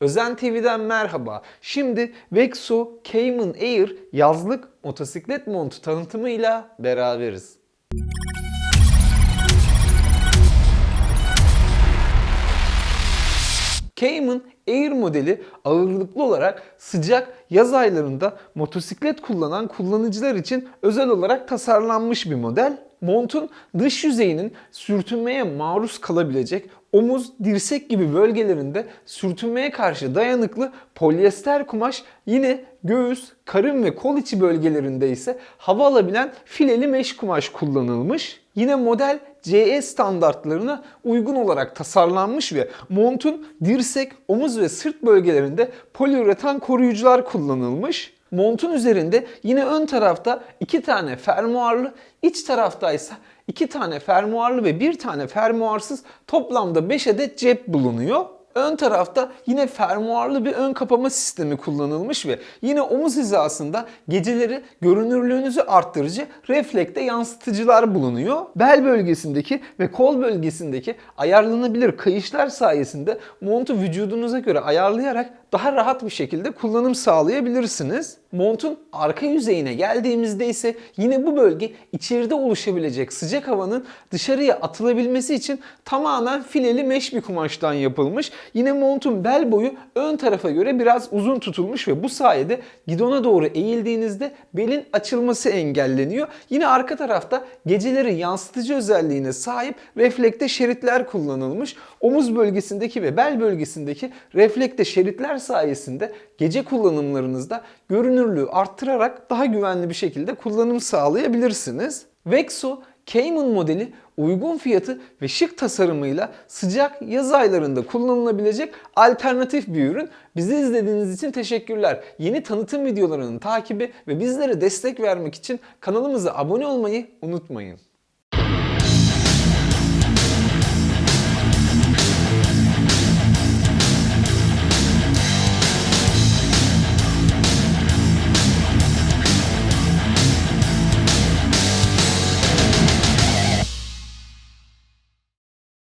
Özen TV'den merhaba. Şimdi Vexo Cayman Air yazlık motosiklet montu tanıtımıyla beraberiz. Cayman Air modeli ağırlıklı olarak sıcak yaz aylarında motosiklet kullanan kullanıcılar için özel olarak tasarlanmış bir model. Montun dış yüzeyinin sürtünmeye maruz kalabilecek omuz, dirsek gibi bölgelerinde sürtünmeye karşı dayanıklı polyester kumaş yine göğüs, karın ve kol içi bölgelerinde ise hava alabilen fileli meş kumaş kullanılmış. Yine model CE standartlarına uygun olarak tasarlanmış ve montun dirsek, omuz ve sırt bölgelerinde poliüretan koruyucular kullanılmış. Montun üzerinde yine ön tarafta iki tane fermuarlı, iç tarafta ise iki tane fermuarlı ve bir tane fermuarsız toplamda 5 adet cep bulunuyor. Ön tarafta yine fermuarlı bir ön kapama sistemi kullanılmış ve yine omuz hizasında geceleri görünürlüğünüzü arttırıcı reflekte yansıtıcılar bulunuyor. Bel bölgesindeki ve kol bölgesindeki ayarlanabilir kayışlar sayesinde montu vücudunuza göre ayarlayarak daha rahat bir şekilde kullanım sağlayabilirsiniz. Montun arka yüzeyine geldiğimizde ise yine bu bölge içeride oluşabilecek sıcak havanın dışarıya atılabilmesi için tamamen fileli meş bir kumaştan yapılmış. Yine montun bel boyu ön tarafa göre biraz uzun tutulmuş ve bu sayede gidona doğru eğildiğinizde belin açılması engelleniyor. Yine arka tarafta geceleri yansıtıcı özelliğine sahip reflekte şeritler kullanılmış. Omuz bölgesindeki ve bel bölgesindeki reflekte şeritler sayesinde gece kullanımlarınızda görünürlüğü arttırarak daha güvenli bir şekilde kullanım sağlayabilirsiniz. Vexo Cayman modeli uygun fiyatı ve şık tasarımıyla sıcak yaz aylarında kullanılabilecek alternatif bir ürün. Bizi izlediğiniz için teşekkürler. Yeni tanıtım videolarının takibi ve bizlere destek vermek için kanalımıza abone olmayı unutmayın.